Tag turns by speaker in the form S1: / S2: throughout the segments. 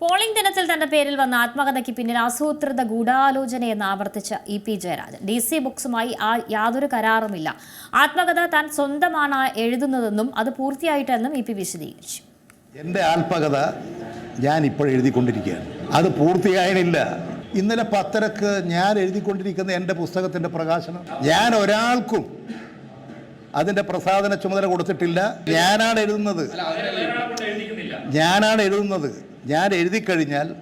S1: Polling ദിനത്തിൽ തന്റെ പേരിൽ വന്ന ആത്മകഥയ്ക്ക് പിന്നിൽ ആസൂത്രിത ഗൂഢാലോചനയെന്ന് ആവർത്തിച്ച E P Jayarajan. D C ബുക്സുമായി ആ യാതൊരു കരാറുമില്ല. ആത്മകഥ താൻ സ്വന്തമാണ് എഴുതുന്നതെന്നും അത് പൂർത്തിയായിട്ടെന്നും ഇ പി വിശദീകരിച്ചു.
S2: എന്റെ ആത്മകഥ ഞാൻ ഇപ്പോൾ എഴുതിക്കൊണ്ടിരിക്കുകയാണ്. അത് പൂർത്തിയായിട്ടില്ല. ഇന്നലെ പത്തരക്ക് ഞാൻ എഴുതിക്കൊണ്ടിരിക്കുന്ന എന്റെ പുസ്തകത്തിന്റെ പ്രകാശനം ഞാൻ ഒരാൾക്കും അതിന്റെ പ്രസാദന ചുമതല കൊടുത്തിട്ടില്ല. ഞാനാണ് എഴുതുന്നത്. ഞാനാണ് എഴുതുന്നത്. ഞാൻ എഴുതി കഴിഞ്ഞാൽ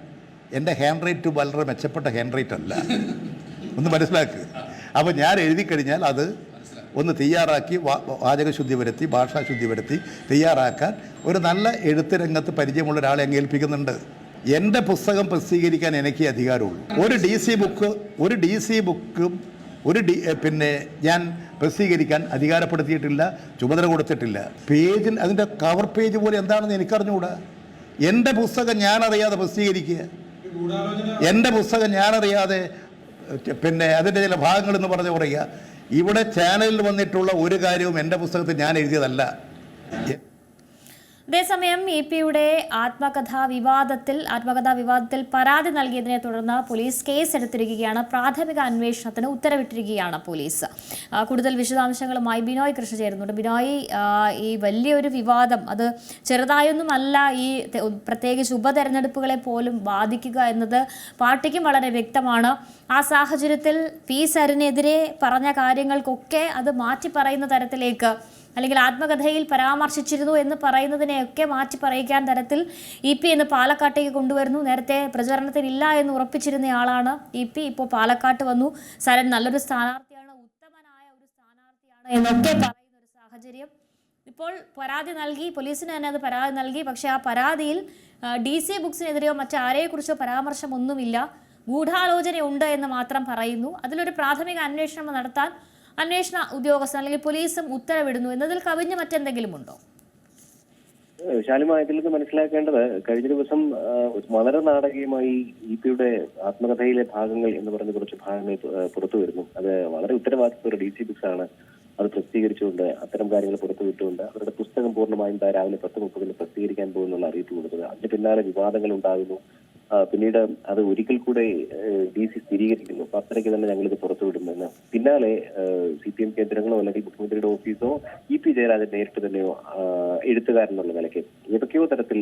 S2: എന്റെ ഹാൻഡ് റൈറ്റ് വളരെ മെച്ചപ്പെട്ട ഹാൻഡ് റൈറ്റ് അല്ല. ഒന്ന് മനസ്സിലാക്കുക അപ്പോൾ ഞാൻ എഴുതി കഴിഞ്ഞാൽ അത് ഒന്ന് തയ്യാറാക്കി വാചകശുദ്ധി വരുത്തി ഭാഷാശുദ്ധി വരുത്തി തയ്യാറാക്കാൻ ഒരു നല്ല എഴുത്ത് രംഗത്ത് പരിചയമുള്ള ഒരാളെ അങ്ങ് ഏൽപ്പിക്കുന്നുണ്ട്. എന്റെ പുസ്തകം പ്രസിദ്ധീകരിക്കാൻ എനിക്ക് അധികാരമുള്ളൂ. ഒരു ഡി സി ബുക്ക് ഒരു ഡി സി ബുക്കും ഒരു ഡി പിന്നെ ഞാൻ പ്രസിദ്ധീകരിക്കാൻ അധികാരപ്പെടുത്തിയിട്ടില്ല ചുമതല കൊടുത്തിട്ടില്ല. പേജിൽ അതിന്റെ കവർ പേജ് പോലെ എന്താണെന്ന് എനിക്കറിഞ്ഞുകൂടാ? എന്റെ പുസ്തകം ഞാനറിയാതെ പ്രസിദ്ധീകരിക്കുക. എന്റെ പുസ്തകം ഞാനറിയാതെ പിന്നെ അതിന്റെ ചില ഭാഗങ്ങളെന്ന് പറഞ്ഞ് പറയുക. ഇവിടെ ചാനലിൽ വന്നിട്ടുള്ള ഒരു കാര്യവും എന്റെ പുസ്തകത്തിൽ ഞാൻ എഴുതിയതല്ല.
S1: അതേസമയം ഇ പിയുടെ ആത്മകഥാ വിവാദത്തിൽ ആത്മകഥാ വിവാദത്തിൽ പരാതി നൽകിയതിനെ തുടർന്ന് പോലീസ് കേസ് എടുത്തിരിക്കുകയാണ്. പ്രാഥമിക അന്വേഷണത്തിന് ഉത്തരവിട്ടിരിക്കുകയാണ് പോലീസ്. കൂടുതൽ വിശദാംശങ്ങളുമായി ബിനോയ് കൃഷ്ണ ചേരുന്നുണ്ട്. ബിനോയ് ഈ വലിയൊരു വിവാദം അത് ചെറുതായൊന്നുമല്ല ഈ പ്രത്യേകിച്ച് ഉപതെരഞ്ഞെടുപ്പുകളെ പോലും ബാധിക്കുക എന്നത് പാർട്ടിക്കും വളരെ വ്യക്തമാണ്. ആ സാഹചര്യത്തിൽ പി. സരിനെതിരെ പറഞ്ഞ കാര്യങ്ങൾക്കൊക്കെ അത് മാറ്റി പറയുന്ന തരത്തിലേക്ക് അല്ലെങ്കിൽ ആത്മകഥയിൽ പരാമർശിച്ചിരുന്നു എന്ന് പറയുന്നതിനെയൊക്കെ മാറ്റി പറയിക്കാൻ തരത്തിൽ ഇ പി എന്ന് പാലക്കാട്ടേക്ക് കൊണ്ടുവരുന്നു. നേരത്തെ പ്രചരണത്തിനില്ല എന്ന് ഉറപ്പിച്ചിരുന്നയാളാണ് ഇ പി. ഇപ്പോൾ പാലക്കാട്ട് വന്നു. സരൻ നല്ലൊരു സ്ഥാനാർത്ഥിയാണ് ഉത്തമനായ ഒരു സ്ഥാനാർത്ഥിയാണ് എന്നൊക്കെ പറയുന്ന ഒരു സാഹചര്യം. ഇപ്പോൾ പരാതി നൽകി പോലീസിന് തന്നെ അത് പരാതി നൽകി. പക്ഷേ ആ പരാതിയിൽ ഡി സി ബുക്സിനെതിരെയോ മറ്റാരെക്കുറിച്ചോ പരാമർശമൊന്നുമില്ല. ഗൂഢാലോചനയുണ്ട് എന്ന് മാത്രം പറയുന്നു. അതിലൊരു പ്രാഥമിക അന്വേഷണം നടത്താൻ അന്വേഷണ ഉദ്യോഗസ്ഥൻ അല്ലെങ്കിൽ പോലീസും ഉത്തരവിടുന്നു. എന്നതിൽ കവിഞ്ഞ് മറ്റെന്തെങ്കിലും ഉണ്ടോ
S3: ഇതിൽ നിന്ന് മനസ്സിലാക്കേണ്ടത് കഴിഞ്ഞ ദിവസം വളരെ നാടകീയമായി ഇ പിയുടെ ആത്മകഥയിലെ ഭാഗങ്ങൾ എന്ന് പറഞ്ഞ കുറച്ച് ഭാഗങ്ങൾ പുറത്തു വരുന്നു. അത് വളരെ ഉത്തരവാദിത്വ ഡി സി ബിക്സ് ആണ് അത് പ്രസിദ്ധീകരിച്ചുകൊണ്ട് അത്തരം കാര്യങ്ങൾ പുറത്തുവിട്ടുകൊണ്ട് അവരുടെ പുസ്തകം പൂർണമായും രാവിലെ പത്ത് മുപ്പതിന് പ്രസിദ്ധീകരിക്കാൻ പോകുന്നുള്ള അറിയിപ്പ് കൊടുത്തത്. അതിന് പിന്നാലെ വിവാദങ്ങൾ ഉണ്ടാകുന്നു. പിന്നീട് അത് ഒരിക്കൽ കൂടെ ഡി സി സ്ഥിരീകരിക്കുന്നു. പത്തരയ്ക്ക് തന്നെ ഞങ്ങളിത് പുറത്തുവിടുമെന്ന് പിന്നാലെ സി പി എം കേന്ദ്രങ്ങളോ അല്ലെങ്കിൽ മുഖ്യമന്ത്രിയുടെ ഓഫീസോ ഇ പി ജയരാജൻ നേരിട്ട് തന്നെയോ എഴുത്തുകാരൻ നിലയ്ക്ക് ഏതൊക്കെയോ തരത്തിൽ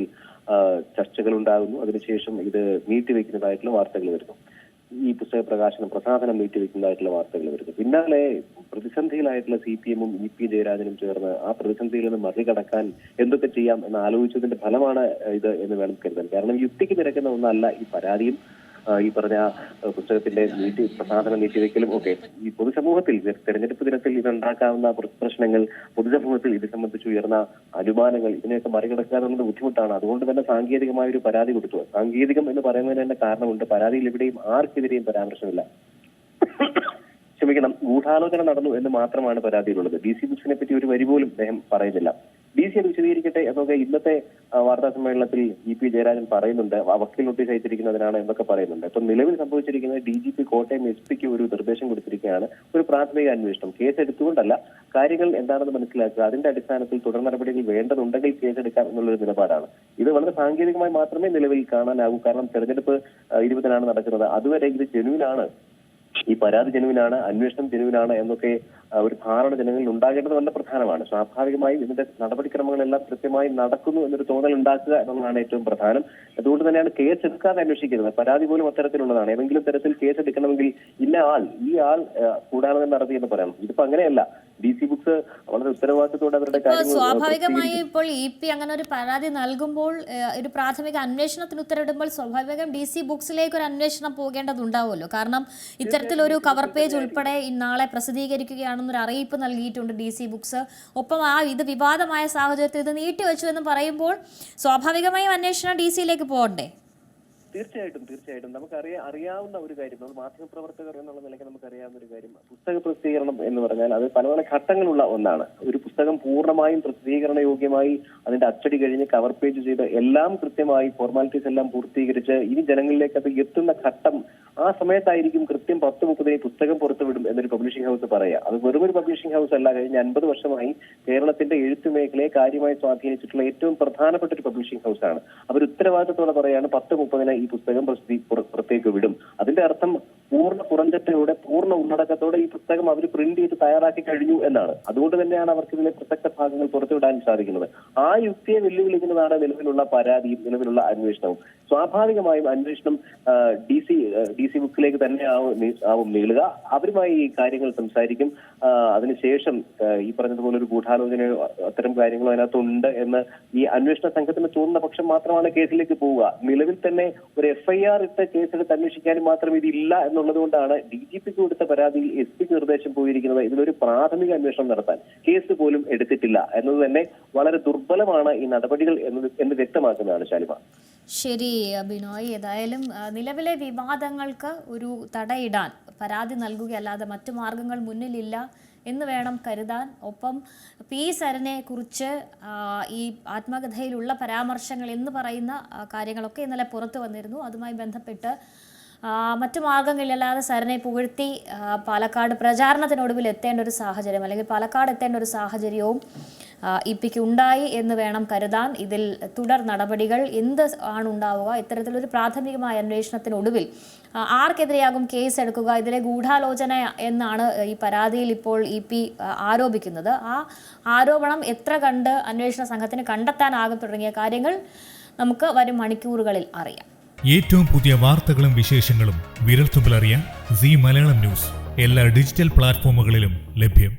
S3: ചർച്ചകൾ ഉണ്ടാകുന്നു അതിനുശേഷം ഇത് നീട്ടിവെക്കുന്നതായിട്ടുള്ള വാർത്തകൾ വരുന്നു. ഈ പുസ്തക പ്രകാശനം പ്രസാധനം നീട്ടിവെക്കുന്നതായിട്ടുള്ള വാർത്തകൾ വരുന്നു. പിന്നാലെ പ്രതിസന്ധിയിലായിട്ടുള്ള സി പി എമ്മും ഇ പി ജയരാജനും ചേർന്ന് ആ പ്രതിസന്ധിയിൽ നിന്ന് മറികടക്കാൻ എന്തൊക്കെ ചെയ്യാം എന്ന് ആലോചിച്ചതിന്റെ ഫലമാണ് ഇത് എന്ന് വേണം കരുതാൻ. കാരണം യുക്തിക്ക് നിരക്കുന്ന ഒന്നല്ല ഈ പരാതിയും. ഈ പറഞ്ഞ പുസ്തകത്തിന്റെ നീട്ടി പ്രസാധനം നീട്ടിവെക്കലും ഒക്കെ. ഈ പൊതുസമൂഹത്തിൽ തെരഞ്ഞെടുപ്പ് ദിനത്തിൽ ഇതുണ്ടാക്കാവുന്ന പ്ര- പ്രശ്നങ്ങൾ പൊതുസമൂഹത്തിൽ ഇത് സംബന്ധിച്ച് ഉയർന്ന അനുമാനങ്ങൾ ഇതിനെയൊക്കെ മറികടക്കുക എന്നുള്ളത് ബുദ്ധിമുട്ടാണ്. അതുകൊണ്ട് തന്നെ സാങ്കേതികമായ ഒരു പരാതി കൊടുത്തു. സാങ്കേതികം എന്ന് പറയുന്നതിന് തന്നെ കാരണമുണ്ട്. പരാതിയിൽ ഇവിടെയും ആർക്കെതിരെയും പരാമർശമില്ല. ക്ഷമിക്കണം ഗൂഢാലോചന നടന്നു എന്ന് മാത്രമാണ് പരാതിയിലുള്ളത്. ഡി സി ബുക്സിനെ പറ്റി ഒരു വരി പോലും അദ്ദേഹം പറയുന്നില്ല. ഡി സി അത് വിശദീകരിക്കട്ടെ എന്നൊക്കെ ഇന്നത്തെ വാർത്താ സമ്മേളനത്തിൽ ഇ പി ജയരാജൻ പറയുന്നുണ്ട്. വക്കീൽ നോട്ടീസ് അയച്ചിരിക്കുന്നതിനാണ് എന്നൊക്കെ പറയുന്നുണ്ട്. ഇപ്പൊ നിലവിൽ സംഭവിച്ചിരിക്കുന്നത് D G P Kottayam S പിക്ക് ഒരു നിർദ്ദേശം കൊടുത്തിരിക്കുകയാണ്. ഒരു പ്രാഥമിക അന്വേഷണം. കേസ് എടുത്തുകൊണ്ടല്ല കാര്യങ്ങൾ എന്താണെന്ന് മനസ്സിലാക്കുക. അതിന്റെ അടിസ്ഥാനത്തിൽ തുടർ നടപടികൾ വേണ്ടതുണ്ടെങ്കിൽ കേസ് എടുക്കാം എന്നുള്ളൊരു നിലപാടാണ്. ഇത് വളരെ സാങ്കേതികമായി മാത്രമേ നിലവിൽ കാണാനാകൂ കാരണം തെരഞ്ഞെടുപ്പ് ഇരുപതിനാണ് നടക്കുന്നത്. അതുവരെ ഇത് ജനുവിനാണ്. ഈ പരാതി ജനുവിനാണ്. അന്വേഷണം ജനുവിനാണ് എന്നൊക്കെ ഒരു ധാരണ ജനങ്ങളിൽ ഉണ്ടാകേണ്ടത് വളരെ പ്രധാനമാണ്. സ്വാഭാവികമായും ഇതിന്റെ നടപടിക്രമങ്ങളെല്ലാം കൃത്യമായി നടക്കുന്നു എന്നൊരു തോന്നൽ ഉണ്ടാക്കുക എന്നുള്ളതാണ് ഏറ്റവും പ്രധാനം. അതുകൊണ്ട് തന്നെയാണ് കേസ് എടുക്കാതെ അന്വേഷിക്കുന്നത് പരാതി പോലും അത്തരത്തിലുള്ളതാണ്. ഏതെങ്കിലും തരത്തിൽ കേസ് എടുക്കണമെങ്കിൽ ഇന്ന ആൾ ഈ ആൾ കൂടാതെ നടത്തി എന്ന് പറയണം ഇതിപ്പോ അങ്ങനെയല്ല. ഡി സി ബുക്സ് വളരെ ഉത്തരവാദിത്തത്തോടെ അവരുടെ
S1: സ്വാഭാവികമായി ഇപ്പോൾ ഇ പി അങ്ങനെ ഒരു പരാതി നൽകുമ്പോൾ ഒരു പ്രാഥമിക അന്വേഷണത്തിന് ഉത്തരവിടുമ്പോൾ സ്വാഭാവികം ഡി സി ബുക്സിലേക്ക് ഒരു അന്വേഷണം പോകേണ്ടതുണ്ടാവുമല്ലോ. കാരണം ഇത്തരത്തിലൊരു കവർ പേജ് ഉൾപ്പെടെ ഇന്നാളെ നാളെ പ്രസിദ്ധീകരിക്കുകയാണെന്നൊരു അറിയിപ്പ് നൽകിയിട്ടുണ്ട് ഡി സി ബുക്സ്. ഒപ്പം ആ ഇത് വിവാദമായ സാഹചര്യത്തിൽ ഇത് നീട്ടിവെച്ചു എന്ന് പറയുമ്പോൾ സ്വാഭാവികമായും അന്വേഷണം ഡി സിയിലേക്ക് പോകണ്ടേ?
S3: തീർച്ചയായിട്ടും തീർച്ചയായിട്ടും. നമുക്ക് അറിയാ അറിയാവുന്ന ഒരു കാര്യം നമ്മൾ മാധ്യമപ്രവർത്തകർ എന്നുള്ള നിലയ്ക്ക് നമുക്ക് അറിയാവുന്ന ഒരു കാര്യം പുസ്തക പ്രസിദ്ധീകരണം എന്ന് പറഞ്ഞാൽ അത് പല പല ഘട്ടങ്ങളുള്ള ഒന്നാണ്. ഒരു പുസ്തകം പൂർണമായും പ്രസിദ്ധീകരണ യോഗ്യമായി അതിന്റെ അച്ചടി കഴിഞ്ഞ് കവർ പേജ് ചെയ്ത് എല്ലാം കൃത്യമായി ഫോർമാലിറ്റീസ് എല്ലാം പൂർത്തീകരിച്ച് ഇനി ജനങ്ങളിലേക്ക് അത് എത്തുന്ന ഘട്ടം ആ സമയത്തായിരിക്കും കൃത്യം പത്ത് മുപ്പതിന് പുസ്തകം പുറത്തുവിടും എന്നൊരു പബ്ലിഷിംഗ് ഹൗസ് പറയാ അത് വെറും ഒരു പബ്ലിഷിംഗ് ഹൗസ് അല്ല കഴിഞ്ഞ അൻപത് വർഷമായി കേരളത്തിന്റെ എഴുത്തു മേഖലയെ കാര്യമായി സ്വാധീനിച്ചിട്ടുള്ള ഏറ്റവും പ്രധാനപ്പെട്ട ഒരു പബ്ലിഷിംഗ് ഹൗസ് ആണ്. അവർ ഉത്തരവാദിത്തത്തോടെ പറയാണ് പത്ത് മുപ്പതിന് ഈ പുസ്തകം പ്രസിദ്ധി പുറത്തേക്ക് വിടും. അതിന്റെ അർത്ഥം പൂർണ പുറഞ്ചട്ടയോടെ പൂർണ ഉള്ളടക്കത്തോടെ ഈ പുസ്തകം അവർ പ്രിന്റ് ചെയ്ത് തയ്യാറാക്കി കഴിഞ്ഞു എന്നാണ്. അതുകൊണ്ട് തന്നെയാണ് അവർക്ക് ഇതിലെ പ്രസക്ത ഭാഗങ്ങൾ പുറത്തുവിടാൻ സാധിക്കുന്നത്. ആ യുക്തിയെ വെല്ലുവിളിക്കുന്നതാണ് നിലവിലുള്ള പരാതിയും നിലവിലുള്ള അന്വേഷണവും. സ്വാഭാവികമായും അന്വേഷണം ഡി സി ഡി സി ബുക്കിലേക്ക് തന്നെ ആവും ആവും നീളുക. അവരുമായി ഈ കാര്യങ്ങൾ സംസാരിക്കും. അതിനുശേഷം ഈ പറഞ്ഞതുപോലെ ഒരു ഗൂഢാലോചനയോ അത്തരം കാര്യങ്ങളോ അതിനകത്തുണ്ട് എന്ന് ഈ അന്വേഷണ സംഘത്തിന് തോന്നുന്ന പക്ഷം മാത്രമാണ് കേസിലേക്ക് പോവുക. നിലവിൽ തന്നെ ഒരു എഫ്ഐആർ ഇട്ട കേസെടുത്ത് അന്വേഷിക്കാനും മാത്രം ഇതില്ല എന്നുള്ളത് കൊണ്ടാണ് ഡി ജി പിക്ക് കൊടുത്ത പരാതിയിൽ എസ് പിക്ക് നിർദ്ദേശം പോയിരിക്കുന്നത് ഇതിലൊരു പ്രാഥമിക അന്വേഷണം നടത്താൻ. കേസ് പോലും എടുത്തിട്ടില്ല എന്നത് തന്നെ വളരെ ദുർബലമാണ് ഈ നടപടികൾ എന്നത് എന്ന് വ്യക്തമാക്കുന്നതാണ് ശാലിമ
S1: ശരി ബിനോയ് ഏതായാലും നിലവിലെ വിവാദങ്ങൾക്ക് ഒരു തടയിടാൻ പരാതി നൽകുകയല്ലാതെ മറ്റു മാർഗങ്ങൾ മുന്നിലില്ല എന്ന് വേണം കരുതാൻ. ഒപ്പം പി സരനെ കുറിച്ച് ഈ ആത്മകഥയിലുള്ള പരാമർശങ്ങൾ എന്ന് പറയുന്ന കാര്യങ്ങളൊക്കെ ഇന്നലെ പുറത്തു വന്നിരുന്നു. അതുമായി ബന്ധപ്പെട്ട് മറ്റു മാർഗങ്ങളിലല്ലാതെ സരനെ പുകഴ്ത്തി പാലക്കാട് പ്രചാരണത്തിനൊടുവിൽ എത്തേണ്ട ഒരു സാഹചര്യം അല്ലെങ്കിൽ പാലക്കാട് എത്തേണ്ട ഒരു സാഹചര്യവും ഇ പിക്ക് ഉണ്ടായി എന്ന് വേണം കരുതാൻ. ഇതിൽ തുടർ നടപടികൾ എന്ത് ആണ് ഉണ്ടാവുക ഇത്തരത്തിലൊരു പ്രാഥമികമായ അന്വേഷണത്തിനൊടുവിൽ ആർക്കെതിരെയാകും കേസ് എടുക്കുക ഇതിലെ ഗൂഢാലോചന എന്നാണ് ഈ പരാതിയിൽ ഇപ്പോൾ ഇ പി ആരോപിക്കുന്നത്. ആ ആരോപണം എത്ര കണ്ട് അന്വേഷണ സംഘത്തിന് കണ്ടെത്താനാകും തുടങ്ങിയ കാര്യങ്ങൾ നമുക്ക് വരും മണിക്കൂറുകളിൽ അറിയാം.
S4: ഏറ്റവും പുതിയ വാർത്തകളും വിശേഷങ്ങളും വിരൽത്തുമ്പിലറിയാൻ സി മലയാളം ന്യൂസ്. എല്ലാ ഡിജിറ്റൽ പ്ലാറ്റ്ഫോമുകളിലും ലഭ്യം.